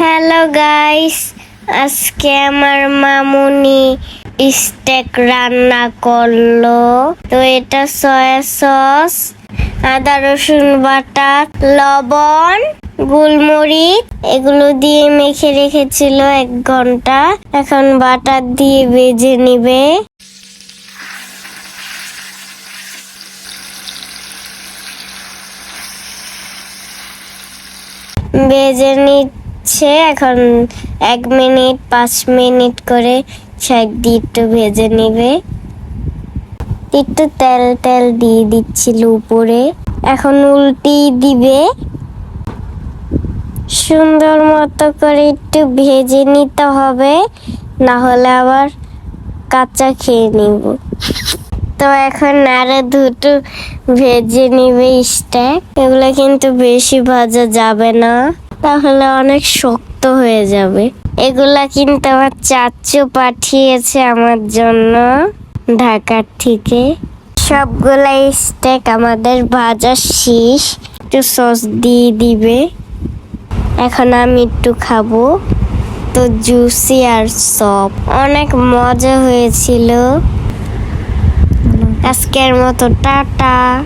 Hello guys আজকে আমার মামুনি stake রান্না করল। তো এটা সয়া সস আদা রসুন বাটা, লবণ, গোলমরিচ, এগুলো দিয়ে মেখে রেখেছিল এক ঘণ্টা। এখন বাটার দিয়ে বেজে নিবে। বেজে নিচ্ছে। এখন এক মিনিট, পাঁচ মিনিট করে সাইড দিয়ে একটু ভেজে নিবে। একটু তেল তেল দিয়ে দিচ্ছিল উপরে। এখন উল্টি দিবে। সুন্দর মতো করে একটু ভেজে নিতে হবে, না হলে আবার কাঁচা খেয়ে নিব। তো এখন আরও দুটো ভেজে নিবে স্ট্যাক। এগুলো কিন্তু বেশি ভাজা যাবে না। তাহলে অনেক শক্ত হয়ে যাবে। এগুলা কিন্তু আমার চাচু পাঠিয়েছে আমার জন্য ঢাকার থেকে। সবগুলা স্টেক আমাদের ভাজা শীষ। একটু সস দিয়ে দিবে। এখন আমি একটু খাব। তো জুসি আর সব অনেক মজা হয়েছিল। আজকের মতো টাটা।